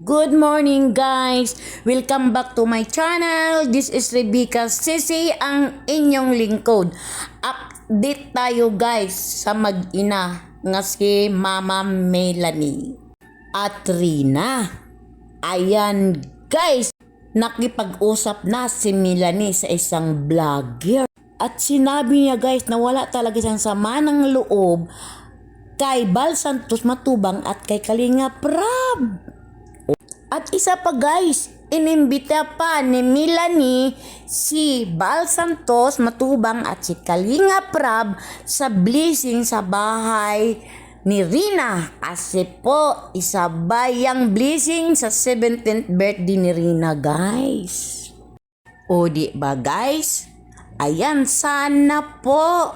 Good morning guys! Welcome back to my channel. This is Rebecca Sisi, ang inyong lingkod. Update tayo guys sa mag-ina nga si Mama Melanie at Rina. Ayan guys, nakipag-usap na si Melanie sa isang vlogger. At sinabi niya guys na wala talaga siyang sama ng loob kay Bal Santos Matubang at kay Kalinga Prab. At isa pa guys, inimbita pa ni Melanie si Bal Santos Matubang at si Kalinga Prab sa blessing sa bahay ni Rina. Kasi po, isabay ang blessing sa 17th birthday ni Rina guys. O di ba guys? Ayan, sana po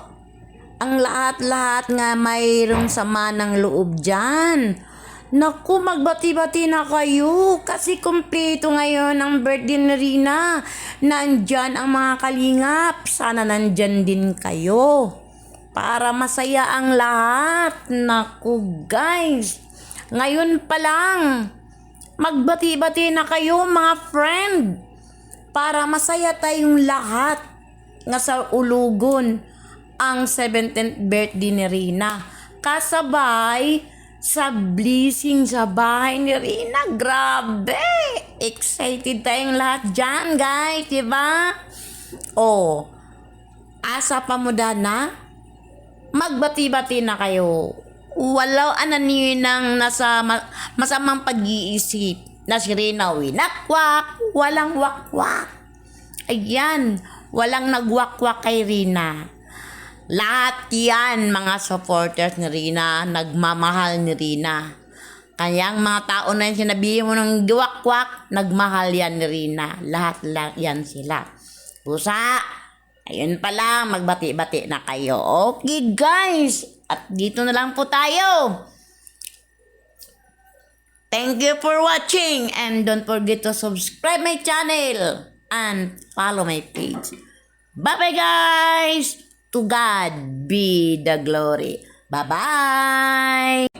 ang lahat-lahat nga mayroong sama ng loob dyan. Naku, magbati-bati na kayo kasi kumpleto ngayon ang birthday ni Rina. Nandyan ang mga kalingap. Sana nandyan din kayo. Para masaya ang lahat. Naku, guys. Ngayon pa lang. Magbati-bati na kayo mga friend. Para masaya tayong lahat. Nga sa ulugon ang 17th birthday ni Rina. Kasabay sa blessing sa bahay ni Rina. Grabe! Excited tayong lahat dyan, guys. Diba? Oh, asa pa mo na? Magbati-bati na kayo. Walaw anan niyo nang nasa ma- masamang pag-iisip na si Rina winakwak, walang wakwak. Ayan, walang nagwakwak kay Rina. Lahat yan, mga supporters ni Rina, nagmamahal ni Rina. Kayang mga tao na yan, sinabihin mo ng giwakwak, nagmahal yan ni Rina. Lahat lang yan sila. Pusa, ayun pa lang, magbati-bati na kayo. Okay guys, at dito na lang po tayo. Thank you for watching and don't forget to subscribe my channel and follow my page. Bye-bye guys! To God be the glory. Bye-bye!